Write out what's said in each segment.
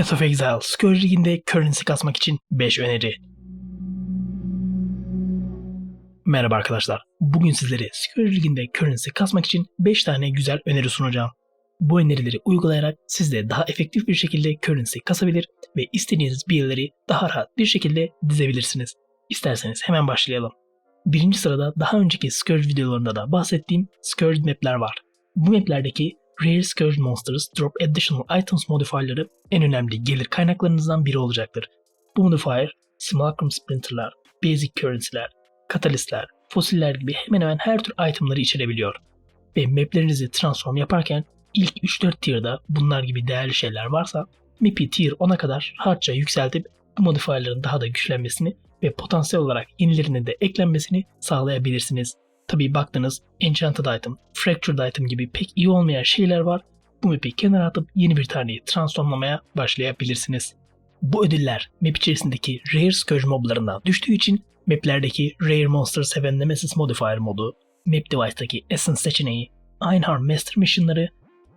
Path of Exile, Scourge Ligi'nde currency kasmak için 5 öneri. Merhaba arkadaşlar. Bugün sizlere Scourge Ligi'nde currency kasmak için 5 tane güzel öneri sunacağım. Bu önerileri uygulayarak siz de daha efektif bir şekilde currency kasabilir ve istediğiniz bilgileri daha rahat bir şekilde dizebilirsiniz. İsterseniz hemen başlayalım. Birinci sırada daha önceki Scourge videolarında da bahsettiğim Scourge mapler var. Bu maplerdeki Rare Scourge Monsters Drop Additional Items modifierları en önemli gelir kaynaklarınızdan biri olacaktır. Bu modifier, Simulacrum Splinter'lar, Basic Currency'ler, Catalyst'ler, fosiller gibi hemen hemen her tür itemları içerebiliyor. Ve maplerinizi transform yaparken ilk 3-4 tier'da bunlar gibi değerli şeyler varsa map'i tier 10'a kadar rahatça yükseltip bu modifierların daha da güçlenmesini ve potansiyel olarak yenilerinin de eklenmesini sağlayabilirsiniz. Tabi baktınız Enchanted Item, Fractured Item gibi pek iyi olmayan şeyler var. Bu map'i kenara atıp yeni bir taneyi transformlamaya başlayabilirsiniz. Bu ödüller map içerisindeki Rare Scourge moblarından düştüğü için maplerdeki Rare Monster 7 Nemesis Modifier modu, Map Device'daki Essence seçeneği, Einhorn Master Mission'ları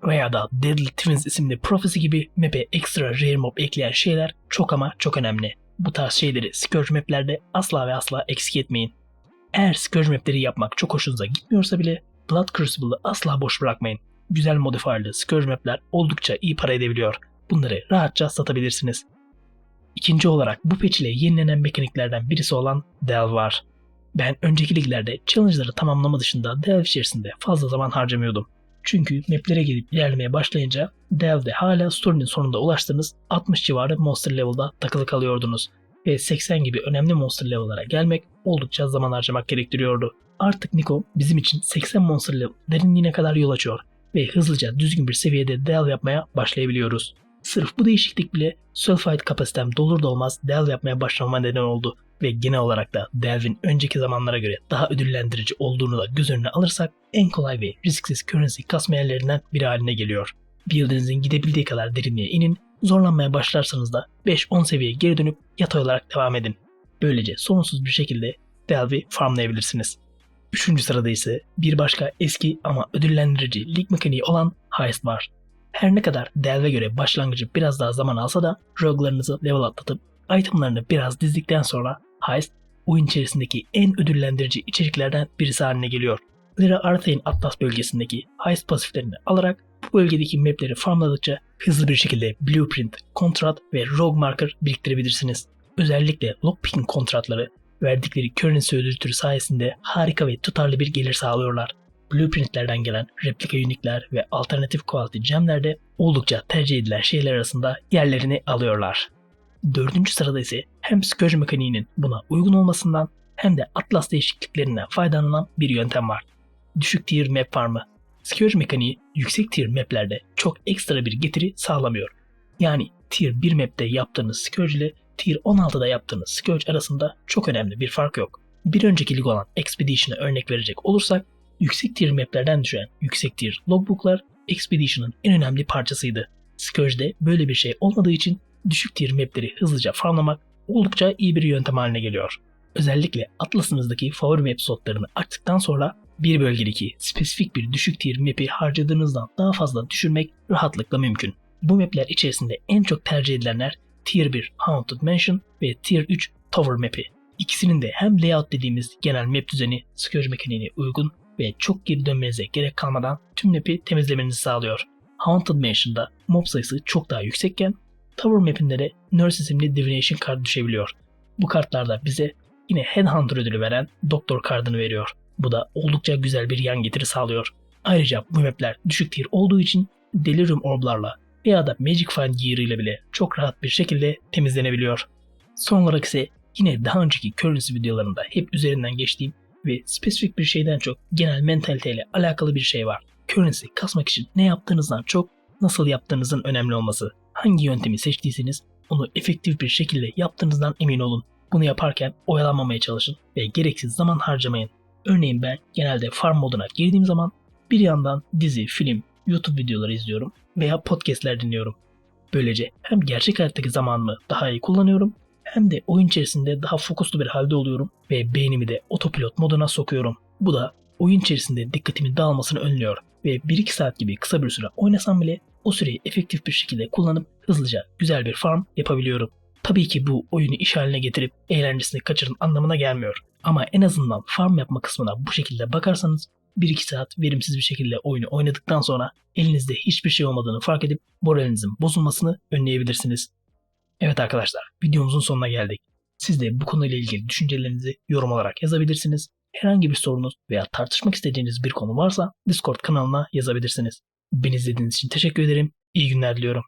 veya da Deadly Twins isimli Prophecy gibi map'e ekstra Rare mob ekleyen şeyler çok ama çok önemli. Bu tarz şeyleri Scourge maplerde asla ve asla eksik etmeyin. Eğer Scourge mapleri yapmak çok hoşunuza gitmiyorsa bile Blood Crucible'ı asla boş bırakmayın. Güzel modifierli Scourge mapler oldukça iyi para edebiliyor. Bunları rahatça satabilirsiniz. İkinci olarak bu patch ile yenilenen mekaniklerden birisi olan Delve var. Ben önceki liglerde challenge'ları tamamlama dışında Delve içerisinde fazla zaman harcamıyordum. Çünkü maplere gelip ilerlemeye başlayınca Delve'de hala story'nin sonunda ulaştığınız 60 civarı monster level'da takılı kalıyordunuz ve 80 gibi önemli monster level'lara gelmek oldukça zaman harcamak gerektiriyordu. Artık Nico bizim için 80 monster level derinliğine kadar yol açıyor ve hızlıca düzgün bir seviyede delve yapmaya başlayabiliyoruz. Sırf bu değişiklik bile sulfide kapasitem dolur dolmaz delve yapmaya başlamama neden oldu ve genel olarak da delve'in önceki zamanlara göre daha ödüllendirici olduğunu da göz önüne alırsak en kolay ve risksiz currency kasma yerlerinden biri haline geliyor. Build'inizin gidebildiği kadar derinliğe inin, zorlanmaya başlarsanız da 5-10 seviyeye geri dönüp yatay olarak devam edin. Böylece sorunsuz bir şekilde delve'i farmlayabilirsiniz. Üçüncü sırada ise bir başka eski ama ödüllendirici lig mekaniği olan Heist var. Her ne kadar Delve göre başlangıcı biraz daha zaman alsa da rogue'larınızı level atlatıp itemlarını biraz dizdikten sonra Heist oyun içerisindeki en ödüllendirici içeriklerden birisi haline geliyor. Lyra Arthane Atlas bölgesindeki Heist pasiflerini alarak bu bölgedeki mapleri farmladıkça hızlı bir şekilde Blueprint, kontrat ve Rogue Marker biriktirebilirsiniz. Özellikle lockpicking kontratları verdikleri currency ödül türü sayesinde harika ve tutarlı bir gelir sağlıyorlar. Blueprintlerden gelen replika unikler ve alternatif quality gemler de oldukça tercih edilen şeyler arasında yerlerini alıyorlar. Dördüncü sırada ise hem Scourge mekaniğinin buna uygun olmasından hem de Atlas değişikliklerinden faydalanan bir yöntem var. Düşük tier map farmı. Scourge mekaniği yüksek tier maplerde çok ekstra bir getiri sağlamıyor. Yani tier 1 map'te yaptığınız Scourge ile tier 16'da yaptığınız Scourge arasında çok önemli bir fark yok. Bir önceki lig olan Expedition'a örnek verecek olursak yüksek tier maplerden düşen yüksek tier logbooklar Expedition'ın en önemli parçasıydı. Scourge'de böyle bir şey olmadığı için düşük tier mapleri hızlıca farmlamak oldukça iyi bir yöntem haline geliyor. Özellikle Atlas'ınızdaki favori map slotlarını açtıktan sonra bir bölgedeki spesifik bir düşük tier map'i harcadığınızdan daha fazla düşürmek rahatlıkla mümkün. Bu mapler içerisinde en çok tercih edilenler Tier 1 Haunted Mansion ve Tier 3 Tower map'i. İkisinin de hem layout dediğimiz genel map düzeni Scourge mekaniğine uygun ve çok geri dönmenize gerek kalmadan tüm map'i temizlemenizi sağlıyor. Haunted Mansion'da mob sayısı çok daha yüksekken Tower map'inde de Nurse isimli Divination kart düşebiliyor. Bu kartlarda bize yine Headhunter ödülü veren Doktor kardını veriyor. Bu da oldukça güzel bir yan getiri sağlıyor. Ayrıca bu mapler düşük tier olduğu için Delirium Orb'larla veya da Magic Find Gear ile bile çok rahat bir şekilde temizlenebiliyor. Son olarak ise yine daha önceki currency videolarında hep üzerinden geçtiğim ve spesifik bir şeyden çok genel mentaliteyle alakalı bir şey var. Currency kasmak için ne yaptığınızdan çok nasıl yaptığınızın önemli olması. Hangi yöntemi seçtiyseniz onu efektif bir şekilde yaptığınızdan emin olun. Bunu yaparken oyalanmamaya çalışın ve gereksiz zaman harcamayın. Örneğin ben genelde farm moduna girdiğim zaman bir yandan dizi, film, YouTube videoları izliyorum veya podcastler dinliyorum. Böylece hem gerçek hayattaki zamanımı daha iyi kullanıyorum hem de oyun içerisinde daha fokuslu bir halde oluyorum ve beynimi de otopilot moduna sokuyorum. Bu da oyun içerisinde dikkatimin dağılmasını önlüyor ve 1-2 saat gibi kısa bir süre oynasam bile o süreyi efektif bir şekilde kullanıp hızlıca güzel bir farm yapabiliyorum. Tabii ki bu oyunu iş haline getirip eğlencesini kaçırın anlamına gelmiyor. Ama en azından farm yapma kısmına bu şekilde bakarsanız 1-2 saat verimsiz bir şekilde oyunu oynadıktan sonra elinizde hiçbir şey olmadığını fark edip moralinizin bozulmasını önleyebilirsiniz. Evet arkadaşlar videomuzun sonuna geldik. Siz de bu konuyla ilgili düşüncelerinizi yorum olarak yazabilirsiniz. Herhangi bir sorunuz veya tartışmak istediğiniz bir konu varsa Discord kanalına yazabilirsiniz. Beni izlediğiniz için teşekkür ederim. İyi günler diliyorum.